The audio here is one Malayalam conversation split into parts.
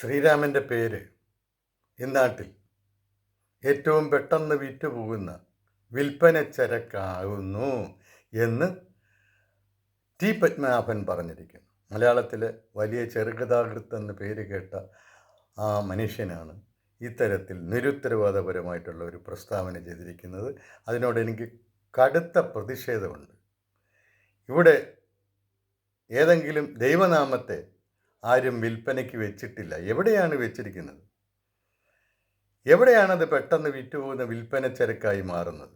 ശ്രീരാമന്റെ പേര് ഇന്നാട്ടിൽ. ഏറ്റവും പെട്ടെന്ന് വിറ്റുപോകുന്ന വിൽപ്പന ചരക്കാകുന്നു എന്ന് ടി പത്മനാഭൻ പറഞ്ഞിരിക്കുന്നു. മലയാളത്തിലെ വലിയ ചെറുകഥാകൃത്ത് എന്ന് പേര് കേട്ട ആ മനുഷ്യനാണ് ഇത്തരത്തിൽ നിരുത്തരവാദപരമായിട്ടുള്ള ഒരു പ്രസ്താവന ചെയ്തിരിക്കുന്നത്. അതിനോട് എനിക്ക് കടുത്ത പ്രതിഷേധമുണ്ട്. ഇവിടെ ഏതെങ്കിലും ദൈവനാമത്തെ ആരും വിൽപ്പനയ്ക്ക് വെച്ചിട്ടില്ല. എവിടെയാണ് വെച്ചിരിക്കുന്നത്? എവിടെയാണത് പെട്ടെന്ന് വിറ്റുപോകുന്ന വിൽപ്പന ചരക്കായി മാറുന്നത്?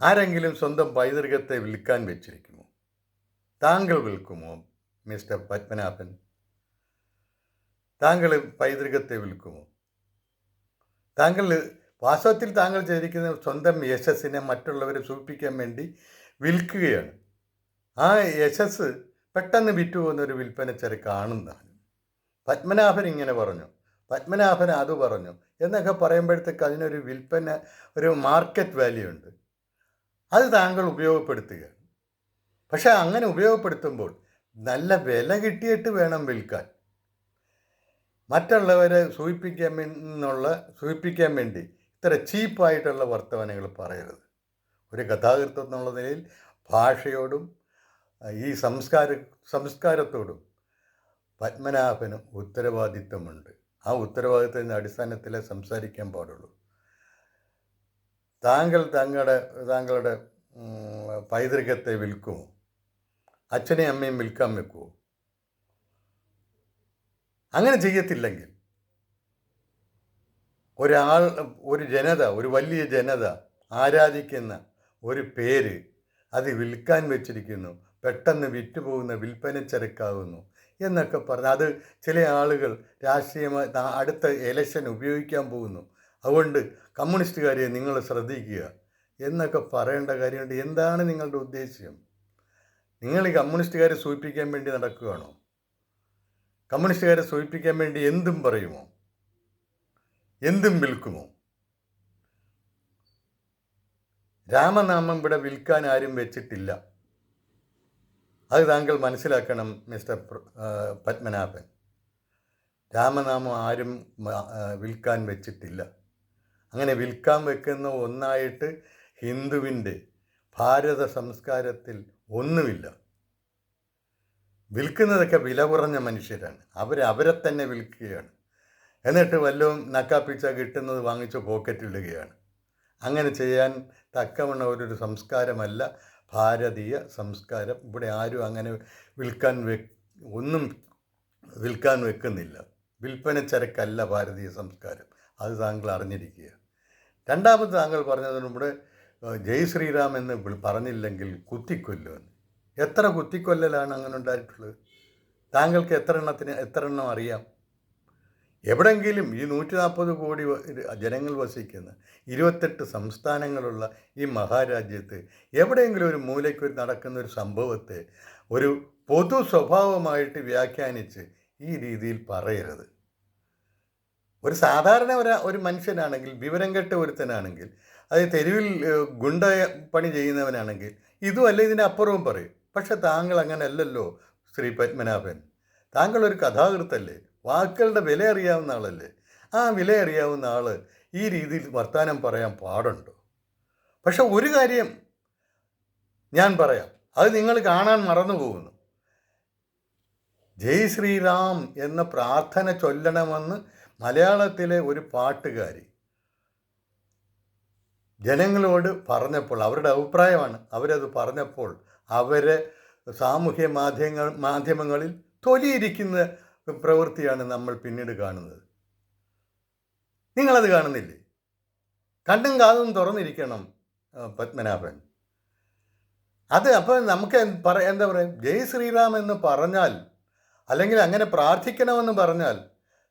ആരെങ്കിലും സ്വന്തം പൈതൃകത്തെ വിൽക്കാൻ വെച്ചിരിക്കുമോ? താങ്കൾ വിൽക്കുമോ മിസ്റ്റർ പത്മനാഭൻ? താങ്കൾ പൈതൃകത്തെ വിൽക്കുമോ? താങ്കൾ വാസ്തവത്തിൽ താങ്കൾ ചെയ്തിരിക്കുന്ന സ്വന്തം യശസ്സിനെ മറ്റുള്ളവരെ സൂചിപ്പിക്കാൻ വേണ്ടി വിൽക്കുകയാണ്. ആ യശസ് പെട്ടെന്ന് വിറ്റുപോകുന്നൊരു ഒരു വിൽപ്പന കാണുന്ന പത്മനാഭൻ ഇങ്ങനെ പറഞ്ഞു. പത്മനാഭൻ അത് പറഞ്ഞു. എന്നൊക്കെ പറയുമ്പോഴത്തേക്ക് അതിനൊരു വിൽപ്പന ഒരു മാർക്കറ്റ് വാല്യൂ ഉണ്ട്. അത് താങ്കൾ ഉപയോഗപ്പെടുത്തുക. പക്ഷേ അങ്ങനെ ഉപയോഗപ്പെടുത്തുമ്പോൾ നല്ല വില കിട്ടിയിട്ട് വേണം വിൽക്കാൻ. മറ്റുള്ളവരെ സൂചിപ്പിക്കാൻ എന്നുള്ള സൂചിപ്പിക്കാൻ വേണ്ടി ഇത്ര ചീപ്പായിട്ടുള്ള വർത്തമാനങ്ങൾ പറയരുത്. ഒരു കഥാകൃത്വം എന്നുള്ള നിലയിൽ ഭാഷയോടും ഈ സംസ്കാര സംസ്കാരത്തോടും പത്മനാഭനും ഉത്തരവാദിത്വമുണ്ട്. ആ ഉത്തരവാദിത്വത്തിന്റെ അടിസ്ഥാനത്തിലേ സംസാരിക്കാൻ പാടുള്ളൂ. താങ്കൾ തങ്ങളുടെ താങ്കളുടെ പൈതൃകത്തെ വിൽക്കുമോ? അച്ഛനെയും അമ്മയും വിൽക്കാൻ വെക്കുമോ അങ്ങനെ ചെയ്യത്തില്ലെങ്കിൽ ഒരാൾ ഒരു ജനത ഒരു വലിയ ജനത ആരാധിക്കുന്ന ഒരു പേര് അത് വിൽക്കാൻ വെച്ചിരിക്കുന്നു. പെട്ടെന്ന് വിറ്റുപോകുന്ന വിൽപ്പന ചരക്കാവുന്നു എന്നൊക്കെ പറഞ്ഞ് അത് ചില ആളുകൾ രാഷ്ട്രീയമായി അടുത്ത എലക്ഷൻ ഉപയോഗിക്കാൻ പോകുന്നു. അതുകൊണ്ട് കമ്മ്യൂണിസ്റ്റുകാരെ നിങ്ങൾ ശ്രദ്ധിക്കുക എന്നൊക്കെ പറയേണ്ട കാര്യമുണ്ട്. എന്താണ് നിങ്ങളുടെ ഉദ്ദേശ്യം? നിങ്ങൾ ഈ കമ്മ്യൂണിസ്റ്റുകാരെ സൂചിപ്പിക്കാൻ വേണ്ടി നടക്കുകയാണോ? കമ്മ്യൂണിസ്റ്റുകാരെ സൂചിപ്പിക്കാൻ വേണ്ടി എന്തും പറയുമോ? എന്തും വിൽക്കുമോ? രാമനാമം ഇവിടെ വിൽക്കാൻ ആരും വെച്ചിട്ടില്ല. അത് താങ്കൾ മനസ്സിലാക്കണം മിസ്റ്റർ പത്മനാഭൻ. രാമനാമം ആരും വിൽക്കാൻ വെച്ചിട്ടില്ല. അങ്ങനെ വിൽക്കാൻ വെക്കുന്ന ഒന്നായിട്ട് ഹിന്ദുവിന്റെ ഭാരത സംസ്കാരത്തിൽ ഒന്നുമില്ല. വിൽക്കുന്നതൊക്കെ വില കുറഞ്ഞ മനുഷ്യരാണ്. അവർ അവരെ തന്നെ വിൽക്കുകയാണ്. എന്നിട്ട് വല്ലതും നക്കാപ്പിച്ച കിട്ടുന്നത് വാങ്ങിച്ച് പോക്കറ്റിടുകയാണ് അങ്ങനെ ചെയ്യാൻ തക്കവണ്ണ ഒരു സംസ്കാരമല്ല. ഭാരതീയ സംസ്കാരം ഇവിടെ ആരും അങ്ങനെ വിൽക്കാൻ വെ ഒന്നും വിൽക്കാൻ വെക്കുന്നില്ല. വിൽപ്പന ചരക്കല്ല ഭാരതീയ സംസ്കാരം. അത് താങ്കൾ അറിഞ്ഞിരിക്കുക. രണ്ടാമത് താങ്കൾ പറഞ്ഞതിന് ഇവിടെ ജയ് ശ്രീറാം എന്ന് പറഞ്ഞില്ലെങ്കിൽ കുത്തിക്കൊല്ലുമെന്ന് എത്ര കുത്തിക്കൊല്ലലാണ് അങ്ങനെ ഉണ്ടായിട്ടുള്ളത്? താങ്കൾക്ക് എത്ര എണ്ണത്തിന് എത്ര എണ്ണം അറിയാം? എവിടെങ്കിലും ഈ നൂറ്റി നാൽപ്പത് കോടി ജനങ്ങൾ വസിക്കുന്ന ഇരുപത്തെട്ട് സംസ്ഥാനങ്ങളുള്ള ഈ മഹാരാജ്യത്ത് എവിടെയെങ്കിലും ഒരു മൂലയ്ക്ക് ഒരു നടക്കുന്ന ഒരു സംഭവത്തെ ഒരു പൊതു സ്വഭാവമായിട്ട് വ്യാഖ്യാനിച്ച് ഈ രീതിയിൽ പറയരുത്. ഒരു സാധാരണ ഒരു ഒരു മനുഷ്യനാണെങ്കിൽ വിവരം കെട്ട ഒരുത്തനാണെങ്കിൽ അത് തെരുവിൽ ഗുണ്ട പണി ചെയ്യുന്നവനാണെങ്കിൽ ഇതുമല്ല ഇതിന്റെ അപ്പുറവും പറയും. പക്ഷെ താങ്കൾ അങ്ങനെ അല്ലല്ലോ ശ്രീ പത്മനാഭൻ. താങ്കൾ ഒരു കഥാകൃത്തല്ലേ? വാക്കുകളുടെ വില അറിയാവുന്ന ആളല്ലേ? ആ വില അറിയാവുന്ന ആൾ ഈ രീതിയിൽ വർത്തമാനം പറയാൻ പാടുണ്ടോ? പക്ഷെ ഒരു കാര്യം ഞാൻ പറയാം. അത് നിങ്ങൾ കാണാൻ മറന്നു പോകുന്നു. ജയ് ശ്രീറാം എന്ന പ്രാർത്ഥന ചൊല്ലണമെന്ന് മലയാളത്തിലെ ഒരു പാട്ടുകാരി ജനങ്ങളോട് പറഞ്ഞപ്പോൾ അവരുടെ അഭിപ്രായമാണ് അവരത് പറഞ്ഞപ്പോൾ അവരെ സാമൂഹ്യ മാധ്യമങ്ങൾ മാധ്യമങ്ങളിൽ തൊലിയിരിക്കുന്ന പ്രവൃത്തിയാണ് നമ്മൾ പിന്നീട് കാണുന്നത്. നിങ്ങളത് കാണുന്നില്ലേ? കണ്ടും കാതും തുറന്നിരിക്കണം പത്മനാഭൻ. അത് അപ്പോൾ നമുക്ക് പറ എന്താ പറയുക? ജയ് ശ്രീറാം എന്ന് പറഞ്ഞാൽ അല്ലെങ്കിൽ അങ്ങനെ പ്രാർത്ഥിക്കണമെന്ന് പറഞ്ഞാൽ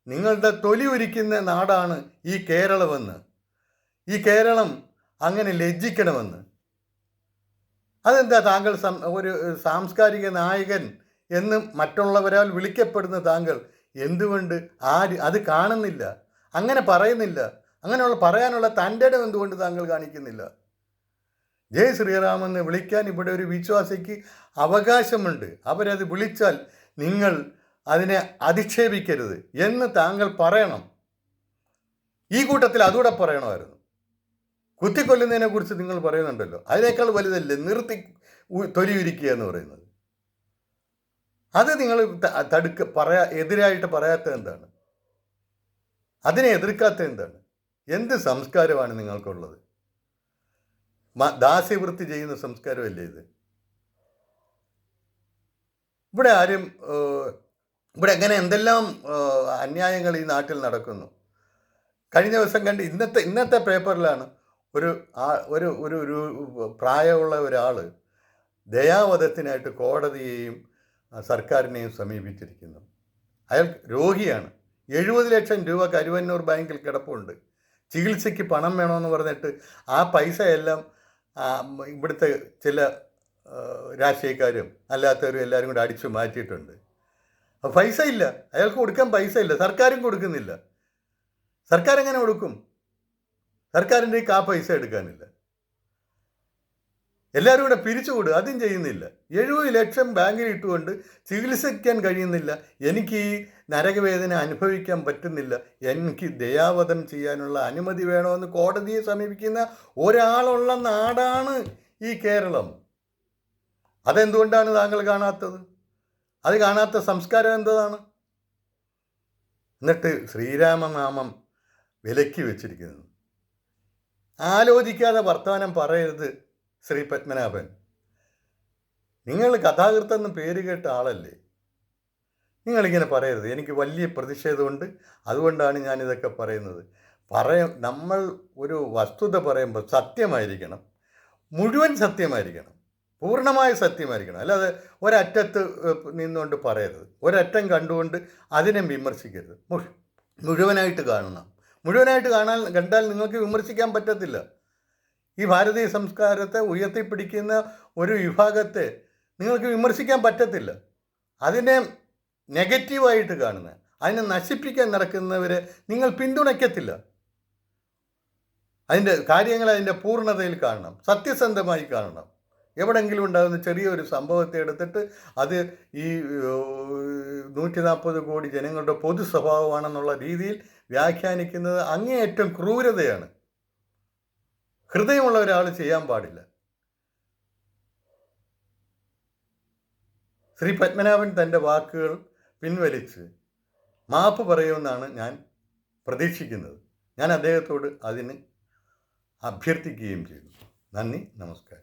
നിങ്ങളുടെ തൊലി ഉരിക്കുന്ന നാടാണ് ഈ കേരളമെന്ന്. ഈ കേരളം അങ്ങനെ ലജ്ജിക്കണമെന്ന്. അതെന്താ താങ്കൾ ഒരു സാംസ്കാരിക നായകൻ എന്ന് മറ്റുള്ളവരാൽ വിളിക്കപ്പെടുന്ന താങ്കൾ എന്തുകൊണ്ട് ആര് അത് കാണുന്നില്ല? അങ്ങനെ പറയുന്നില്ല. അങ്ങനെയുള്ള പറയാനുള്ള തന്റെ ഇടം എന്തുകൊണ്ട് താങ്കൾ കാണിക്കുന്നില്ല? ജയ് ശ്രീറാമെന്ന് വിളിക്കാൻ ഇവിടെ ഒരു വിശ്വാസിക്ക് അവകാശമുണ്ട്. അവരത് വിളിച്ചാൽ നിങ്ങൾ അതിനെ അധിക്ഷേപിക്കരുത് എന്ന് താങ്കൾ പറയണം. ഈ കൂട്ടത്തിൽ അതുകൂടെ പറയണമായിരുന്നു. കുത്തിക്കൊല്ലുന്നതിനെ കുറിച്ച് നിങ്ങൾ പറയുന്നുണ്ടല്ലോ. അതിനേക്കാൾ വലുതല്ലേ? നിർത്തി തൊലിയുരിക്കുക എന്ന് പറയുന്നത്. അത് നിങ്ങൾ തടുക്ക പറയാ എതിരായിട്ട് പറയാത്തത് എന്താണ്? അതിനെ എതിർക്കാത്ത എന്താണ്? എന്ത് സംസ്കാരമാണ് നിങ്ങൾക്കുള്ളത്? ദാസ്യവൃത്തി ചെയ്യുന്ന സംസ്കാരമല്ലേ ഇത്? ഇവിടെ ആരും ഇവിടെ എങ്ങനെ എന്തെല്ലാം അന്യായങ്ങൾ ഈ നാട്ടിൽ നടക്കുന്നു? കഴിഞ്ഞ ദിവസം കണ്ട് ഇന്നത്തെ ഇന്നത്തെ പേപ്പറിലാണ് ഒരു ഒരു ഒരു പ്രായമുള്ള ഒരാൾ ദയാവധത്തിനായിട്ട് കോടതിയെയും സർക്കാരിനെയും സമീപിച്ചിരിക്കുന്നു. അയാൾ രോഗിയാണ്. എഴുപത് ലക്ഷം രൂപ കരുവന്നൂർ ബാങ്കിൽ കിടപ്പുണ്ട്. ചികിത്സയ്ക്ക് പണം വേണമെന്ന് പറഞ്ഞിട്ട് ആ പൈസ എല്ലാം ഇവിടുത്തെ ചില രാഷ്ട്രീയക്കാരും അല്ലാത്തവരും എല്ലാവരും കൂടെ അടിച്ചു മാറ്റിയിട്ടുണ്ട്. പൈസ ഇല്ല. അയാൾക്ക് കൊടുക്കാൻ പൈസ ഇല്ല. സർക്കാരും കൊടുക്കുന്നില്ല. സർക്കാർ എങ്ങനെ കൊടുക്കും? സർക്കാരിന്റെ ആ പൈസ എടുക്കാനില്ല. എല്ലാവരും കൂടെ പിരിച്ചുകൊടുക്കുക അതും ചെയ്യുന്നില്ല. എഴുപത് ലക്ഷം ബാങ്കിൽ ഇട്ടുകൊണ്ട് ചികിത്സിക്കാൻ കഴിയുന്നില്ല. എനിക്ക് ഈ നരകവേദന അനുഭവിക്കാൻ പറ്റുന്നില്ല. എനിക്ക് ദയാവധം ചെയ്യാനുള്ള അനുമതി വേണമെന്ന് കോടതിയെ സമീപിക്കുന്ന ഒരാളുള്ള നാടാണ് ഈ കേരളം. അതെന്തുകൊണ്ടാണ് താങ്കൾ കാണാത്തത്? അത് കാണാത്ത സംസ്കാരം എന്തതാണ് എന്നിട്ട് ശ്രീരാമനാമം വിലക്കി വെച്ചിരിക്കുന്നത് ആലോചിക്കാതെ വർത്തമാനം പറയരുത്. ശ്രീ പത്മനാഭൻ. നിങ്ങൾ കഥാകൃത്ത് എന്ന് പേര് കേട്ട ആളല്ലേ? നിങ്ങളിങ്ങനെ പറയരുത്. എനിക്ക് വലിയ പ്രതിഷേധമുണ്ട്. അതുകൊണ്ടാണ് ഞാനിതൊക്കെ പറയുന്നത്. പറയ നമ്മൾ ഒരു വസ്തുത പറയുമ്പോൾ സത്യമായിരിക്കണം. മുഴുവൻ സത്യമായിരിക്കണം. പൂർണമായ സത്യമായിരിക്കണം. അല്ലാതെ ഒരറ്റത്ത് നിന്നുകൊണ്ട് പറയരുത്. ഒരറ്റം കണ്ടുകൊണ്ട് അതിനെ വിമർശിക്കരുത്. മുഴുവനായിട്ട് കാണണം. മുഴുവനായിട്ട് കാണാൻ കണ്ടാൽ നിങ്ങൾക്ക് വിമർശിക്കാൻ പറ്റത്തില്ല. ഈ ഭാരതീയ സംസ്കാരത്തെ ഉയർത്തിപ്പിടിക്കുന്ന ഒരു വിഭാഗത്തെ നിങ്ങൾക്ക് വിമർശിക്കാൻ പറ്റത്തില്ല. അതിനെ നെഗറ്റീവായിട്ട് കാണുന്ന അതിനെ നശിപ്പിക്കാൻ നടക്കുന്നവരെ നിങ്ങൾ പിന്തുണയ്ക്കത്തില്ല. അതിന്റെ കാര്യങ്ങൾ അതിന്റെ പൂർണതയിൽ കാണണം സത്യസന്ധമായി കാണണം. എവിടെങ്കിലും ഉണ്ടാകുന്ന ചെറിയൊരു സംഭവത്തെ എടുത്തിട്ട് അത് ഈ നൂറ്റി നാൽപ്പത് കോടി ജനങ്ങളുടെ പൊതു സ്വഭാവമാണെന്നുള്ള രീതിയിൽ വ്യാഖ്യാനിക്കുന്നത് അങ്ങേയറ്റം ക്രൂരതയാണ്. ഹൃദയമുള്ള ഒരാൾ ചെയ്യാൻ പാടില്ല. ശ്രീ പത്മനാഭൻ തന്റെ വാക്കുകൾ പിൻവലിച്ച് മാപ്പ് പറയുമെന്നാണ് ഞാൻ പ്രതീക്ഷിക്കുന്നത്. ഞാൻ അദ്ദേഹത്തോട് അതിന് അഭ്യർത്ഥിക്കുകയും ചെയ്തു നന്ദി നമസ്കാരം.